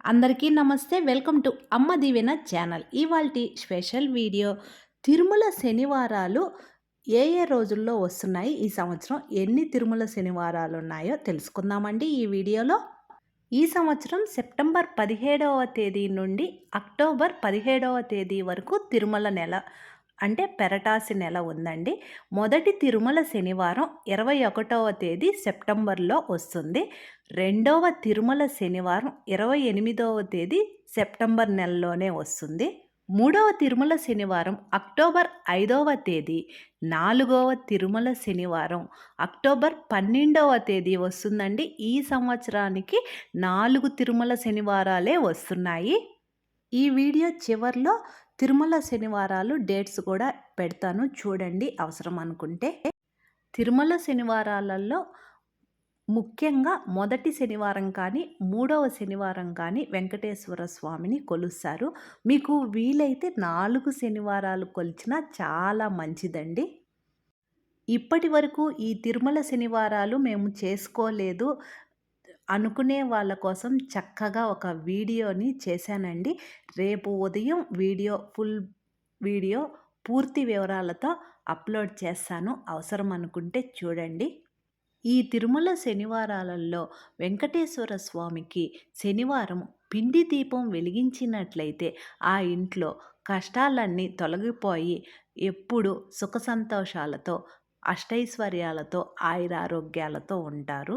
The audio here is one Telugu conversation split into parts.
అందరికీ నమస్తే. Welcome to Amma Deevena channel. ఇవాల్టి స్పెషల్ వీడియో తిరుమల శనివారాలు ఏ ఏ రోజుల్లో వస్తున్నాయి? ఈ సంవత్సరం ఎన్ని తిరుమల శనివారాలు ఉన్నాయో తెలుసుకుందామండి ఈ వీడియోలో. ఈ సంవత్సరం సెప్టెంబర్ పదిహేడవ తేదీ నుండి అక్టోబర్ పదిహేడవ తేదీ వరకు తిరుమల నెల అంటే పెరటాసి నెల ఉందండి. మొదటి తిరుమల శనివారం ఇరవై ఒకటవ తేదీ సెప్టెంబర్లో వస్తుంది. రెండవ తిరుమల శనివారం ఇరవై ఎనిమిదవ తేదీ సెప్టెంబర్ నెలలోనే వస్తుంది. మూడవ తిరుమల శనివారం అక్టోబర్ ఐదవ తేదీ నాలుగవ తిరుమల శనివారం అక్టోబర్ పన్నెండవ తేదీ వస్తుందండి. ఈ సంవత్సరానికి నాలుగు తిరుమల శనివారాలే వస్తున్నాయి. ఈ వీడియో చివరిలో తిరుమల శనివారాలు డేట్స్ కూడా పెడతాను. చూడండి అవసరం అనుకుంటే. తిరుమల శనివారాలలో ముఖ్యంగా మొదటి శనివారం కానీ మూడవ శనివారం కానీ వెంకటేశ్వర స్వామిని కొలుస్తారు. మీకు వీలైతే నాలుగు శనివారాలు కొలిచినా చాలా మంచిదండి. ఇప్పటి వరకు ఈ తిరుమల శనివారాలు మేము చేసుకోలేదు. అనుకునే వాళ్ళ కోసం చక్కగా ఒక వీడియోని చేశానండి. రేపు ఉదయం వీడియో ఫుల్ వీడియో పూర్తి వివరాలతో అప్లోడ్ చేస్తాను. అవసరం అనుకుంటే చూడండి. ఈ తిరుమల శనివారాలలో వెంకటేశ్వర స్వామికి శనివారం పిండి దీపం వెలిగించినట్లయితే ఆ ఇంట్లో కష్టాలన్నీ తొలగిపోయి ఎప్పుడు సుఖ సంతోషాలతో అష్టైశ్వర్యాలతో ఆయురారోగ్యాలతో ఉంటారు.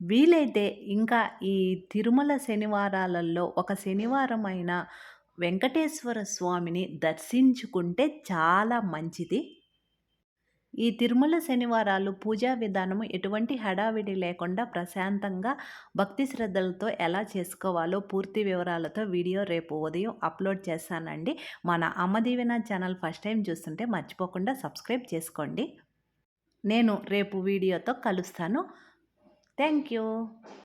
వీలైతే ఇంకా ఈ తిరుమల శనివారాలలో ఒక శనివారం అయిన వెంకటేశ్వర స్వామిని దర్శించుకుంటే చాలా మంచిది. ఈ తిరుమల శనివారాలు పూజా విధానము ఎటువంటి హడావిడి లేకుండా ప్రశాంతంగా భక్తి శ్రద్ధలతో ఎలా చేసుకోవాలో పూర్తి వివరాలతో వీడియో రేపు ఉదయం అప్లోడ్ చేస్తానండి. మన అమ్మదీవెన ఛానల్ ఫస్ట్ టైం చూస్తుంటే మర్చిపోకుండా సబ్స్క్రైబ్ చేసుకోండి. నేను రేపు వీడియోతో కలుస్తాను. Thank you.